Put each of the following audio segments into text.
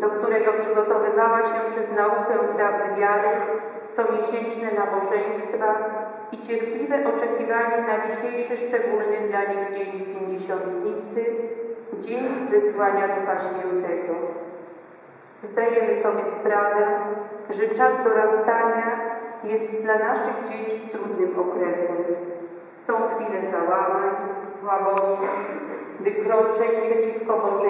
do którego przygotowywała się przez naukę prawdy wiary, comiesięczne nabożeństwa i cierpliwe oczekiwanie na dzisiejszy szczególny dla nich dzień Pięćdziesiątnicy, dzień zesłania Ducha Świętego. Zdajemy sobie sprawę, że czas dorastania jest dla naszych dzieci trudnym okresem. Są chwile załamań, słabości, wykroczeń przeciwko Bożej.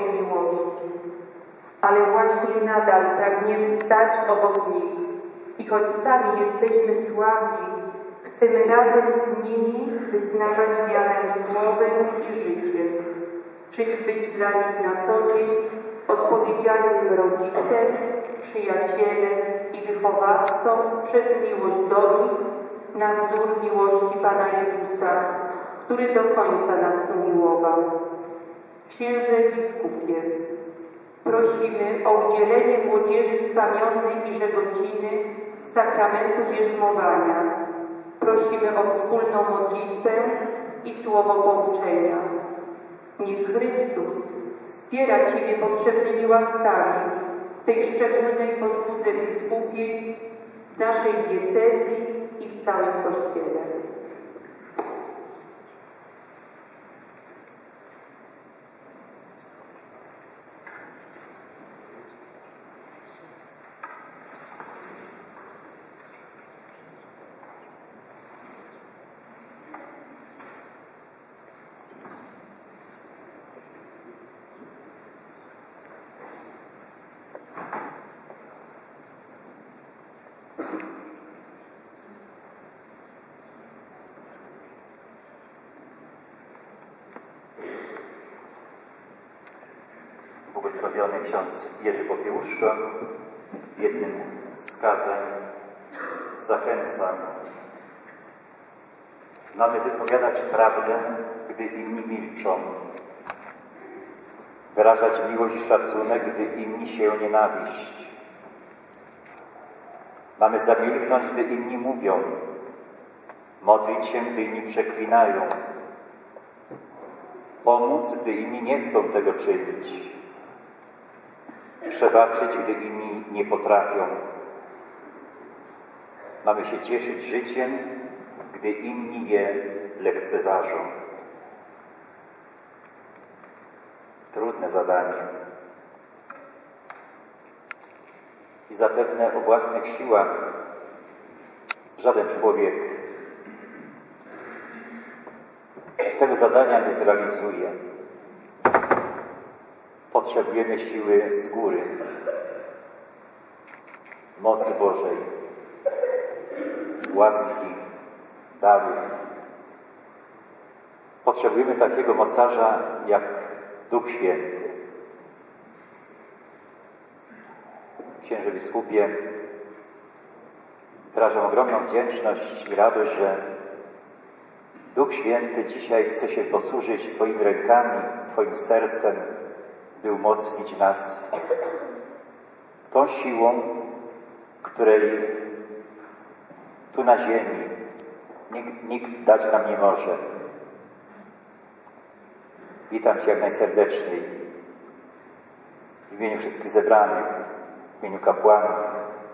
Ale właśnie nadal pragniemy stać obok nich i choć sami jesteśmy słabi, chcemy razem z nimi wyznawać wiarę słowem i życiem, czyli być dla nich na co dzień odpowiedzialnym rodzicem, przyjacielem i wychowawcą przez miłość do nich na wzór miłości Pana Jezusa, który do końca nas umiłował. Księże biskupie, prosimy o udzielenie młodzieży skamionej i żegociny sakramentu bierzmowania. Prosimy o wspólną modlitwę i słowo pouczenia. Niech Chrystus wspiera Ciebie potrzebnymi łaskami tej szczególnej posłudze biskupiej, naszej diecezji i w całym Kościele. Błogosławiony ksiądz Jerzy Popiełuszko w jednym z kazań zachęca. Mamy wypowiadać prawdę, gdy inni milczą. Wyrażać miłość i szacunek, gdy inni się nienawiść. Mamy zamilknąć, gdy inni mówią. Modlić się, gdy inni przeklinają. Pomóc, gdy inni nie chcą tego czynić przebaczyć, gdy inni nie potrafią. Mamy się cieszyć życiem, gdy inni je lekceważą. Trudne zadanie. I zapewne o własnych siłach żaden człowiek tego zadania nie zrealizuje. Potrzebujemy siły z góry, mocy Bożej, łaski, darów. Potrzebujemy takiego mocarza jak Duch Święty. Księże biskupie, wyrażam ogromną wdzięczność i radość, że Duch Święty dzisiaj chce się posłużyć Twoimi rękami, Twoim sercem, by umocnić nas tą siłą, której tu na ziemi nikt, nikt dać nam nie może. Witam Cię jak najserdeczniej w imieniu wszystkich zebranych, w imieniu kapłanów,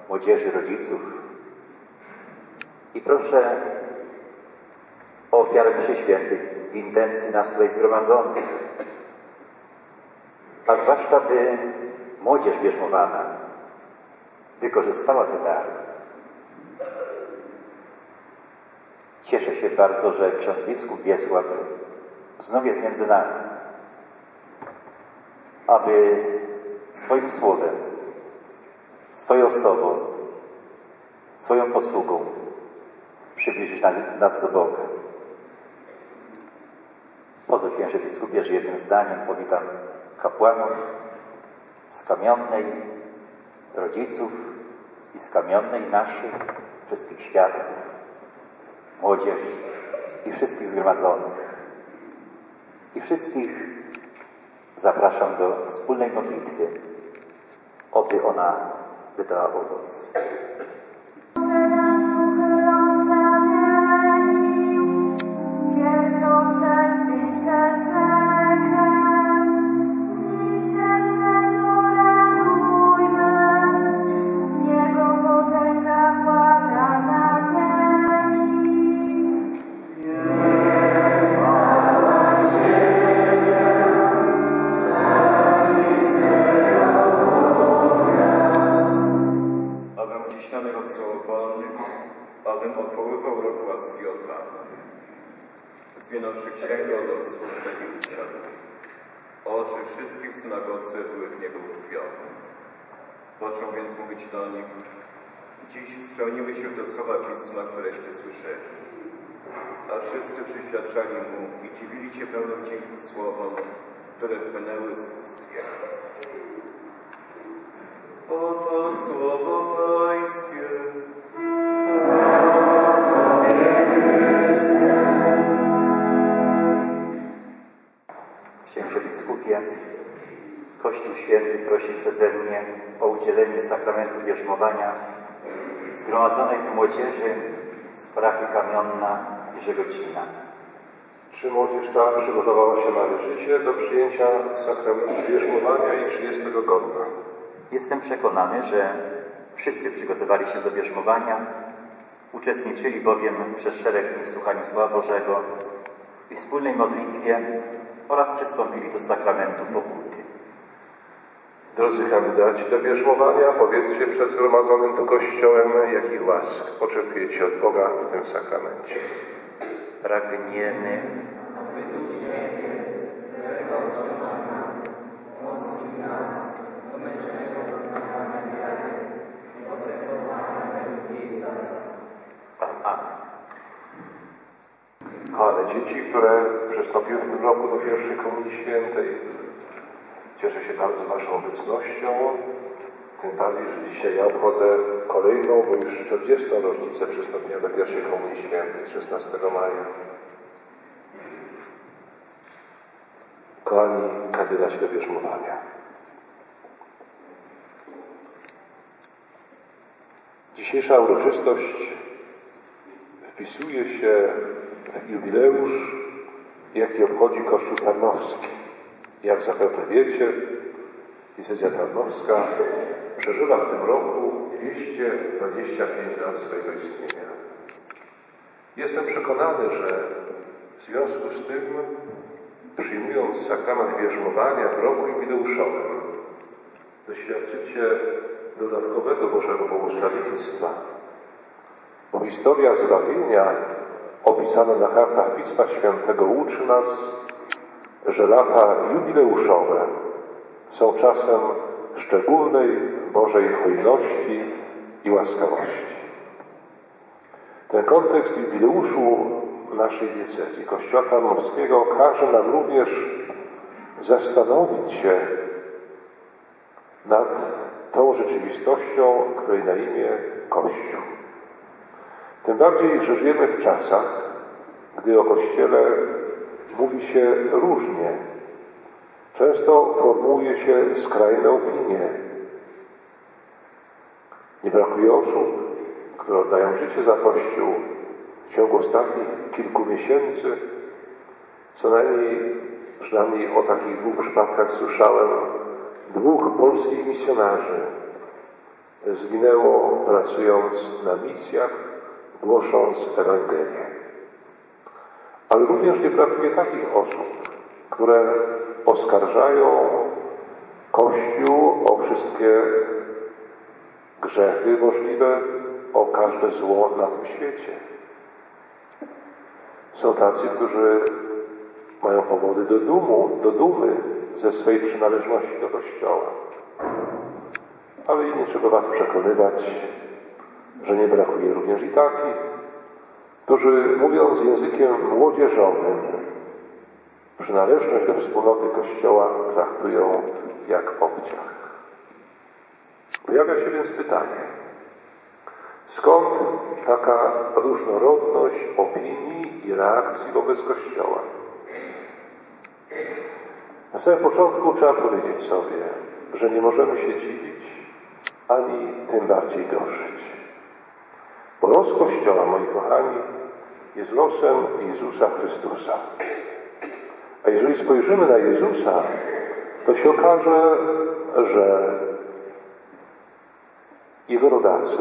młodzieży, rodziców. I proszę o ofiarę mszy świętej w intencji nas tutaj zgromadzonych a zwłaszcza by młodzież bierzmowana wykorzystała te dary. Cieszę się bardzo, że ksiądz biskup Wiesław znów jest między nami, aby swoim słowem, swoją osobą, swoją posługą przybliżyć nas do Boga. Pozwól księże biskupie, że jednym zdaniem powitam kapłanów z kamionnej, rodziców i z kamionnej naszych, wszystkich świadków, młodzież i wszystkich zgromadzonych. I wszystkich zapraszam do wspólnej modlitwy, oby ona wydała owoc. Pierwszą część time. Słowa któreście słyszeli. A wszyscy przyświadczali mu i dziwili się dzięki słowom, które płynęły z ust. Oto słowo Pańskie. Księże biskupie, Kościół Święty prosi przeze mnie o udzielenie sakramentu bierzmowania zgromadzonej tu młodzieży z parafii Kamionna i Żegocina. Czy młodzież ta przygotowała się należycie do przyjęcia sakramentu bierzmowania i czy jest tego godna? Jestem przekonany, że wszyscy przygotowali się do bierzmowania, uczestniczyli bowiem przez szereg dni w słuchaniu Słowa Bożego i wspólnej modlitwie oraz przystąpili do sakramentu pokuty. Drodzy kandydaci do bierzmowania, powiedzcie przed zgromadzonym tu Kościołem, jakich łask oczekujecie od Boga w tym sakramencie. Pragniemy. Ale dzieci, które przystąpiły w tym roku do pierwszej Komunii Świętej, cieszę się bardzo Waszą obecnością. Tym bardziej, że dzisiaj ja obchodzę kolejną, bo już 40. rocznicę przystąpienia do pierwszej Komunii Świętej, 16 maja. Kochani kandydaci do bierzmowania. Dzisiejsza uroczystość wpisuje się w jubileusz, jaki obchodzi Kościół Tarnowski. Jak zapewne wiecie, diecezja tarnowska przeżywa w tym roku 225 lat swojego istnienia. Jestem przekonany, że w związku z tym, przyjmując sakrament bierzmowania w roku jubileuszowym, doświadczycie dodatkowego Bożego błogosławieństwa, bo historia zbawienia opisana na kartach Pisma Świętego uczy nas, że lata jubileuszowe są czasem szczególnej Bożej hojności i łaskawości. Ten kontekst jubileuszu naszej diecezji, Kościoła Tarnowskiego, każe nam również zastanowić się nad tą rzeczywistością, której na imię Kościół. Tym bardziej, że żyjemy w czasach, gdy o Kościele mówi się różnie. Często formułuje się skrajne opinie. Nie brakuje osób, które oddają życie za Kościół w ciągu ostatnich kilku miesięcy. Co najmniej, przynajmniej o takich dwóch przypadkach słyszałem, dwóch polskich misjonarzy zginęło pracując na misjach, głosząc Ewangelię. Ale również nie brakuje takich osób, które oskarżają Kościół o wszystkie grzechy możliwe, o każde zło na tym świecie. Są tacy, którzy mają powody do dumu, do dumy ze swojej przynależności do Kościoła. Ale i nie trzeba Was przekonywać, że nie brakuje również i takich, którzy mówiąc językiem młodzieżowym, przynależność do wspólnoty Kościoła traktują jak obciach. Pojawia się więc pytanie, skąd taka różnorodność opinii i reakcji wobec Kościoła? Na samym początku trzeba powiedzieć sobie, że nie możemy się dziwić, ani tym bardziej gorszyć. Bo los Kościoła, moi kochani, jest losem Jezusa Chrystusa. A jeżeli spojrzymy na Jezusa, to się okaże, że Jego rodacy,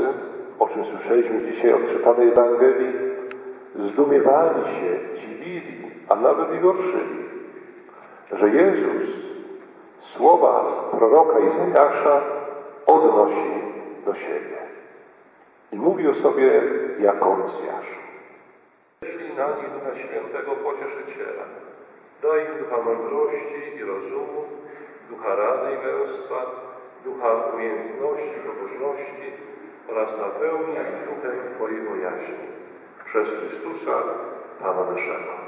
o czym słyszeliśmy dzisiaj od czytanej Ewangelii, zdumiewali się, dziwili, a nawet i gorszyli, że Jezus słowa proroka Izajasza odnosi do siebie. I mówi o sobie Jakoncjasz. Jeśli na nich Ducha Świętego Pocieszyciela, daj im ducha mądrości i rozumu, ducha rady i męstwa, ducha umiejętności pobożności oraz napełnij duchem Twojej bojaźni. Przez Chrystusa, Pana naszego.